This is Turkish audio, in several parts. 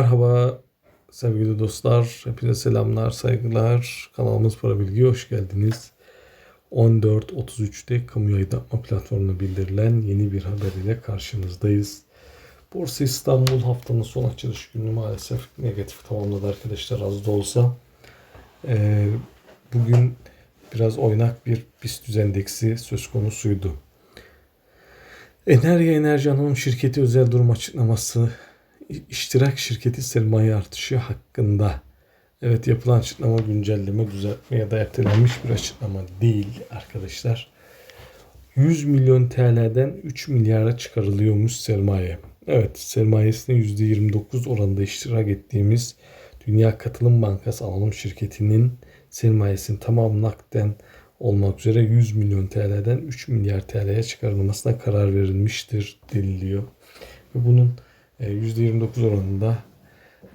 Merhaba sevgili dostlar. Hepinize selamlar, saygılar. Kanalımız Para Bilgi'ye hoş geldiniz. 14.33'te kamu aydınlatma platformuna bildirilen yeni bir haber ile karşınızdayız. Borsa İstanbul haftanın son açılış günü maalesef negatif tamamladı arkadaşlar az da olsa. Ee, bugün biraz oynak bir BIST endeksi söz konusuydu. Enerji Enerji Anonim Şirketi özel durum açıklaması iştirak şirketi sermaye artışı hakkında. Evet yapılan açıklama güncelleme, düzeltme ya da ertelenmiş bir açıklama değil arkadaşlar. 100 milyon TL'den 3 milyara çıkarılıyormuş sermaye. Evet sermayesine %29 oranında iştirak ettiğimiz Dünya Katılım Bankası Anonim Şirketi'nin sermayesinin tamamı nakden olmak üzere 100 milyon TL'den 3 milyar TL'ye çıkarılmasına karar verilmiştir deniliyor. Ve bunun %29 oranında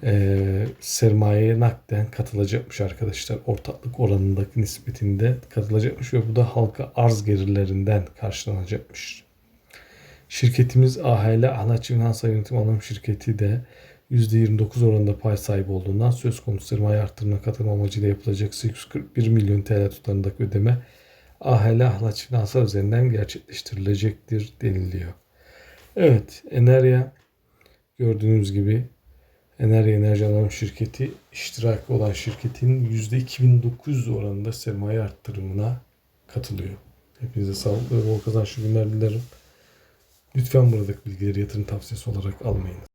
e, sermayeye nakden katılacakmış arkadaşlar. Ortaklık oranındaki nispetinde katılacakmış ve bu da halka arz gelirlerinden karşılanacakmış. Şirketimiz AHL Ahlatçı Finansal Yönetim Anonim Şirketi de %29 oranında pay sahibi olduğundan söz konusu sermaye artırımına katılma amacıyla yapılacak 841 milyon TL tutarındaki ödeme AHL Ahlatçı Finansal üzerinden gerçekleştirilecektir deniliyor. Evet, Enerya gördüğünüz gibi Enerji Enerji Anonim Şirketi iştiraki olan şirketin %2900 oranında sermaye arttırımına katılıyor. Hepinize sağlıklı ve bol kazançlı günler dilerim. Lütfen buradaki bilgileri yatırım tavsiyesi olarak almayın.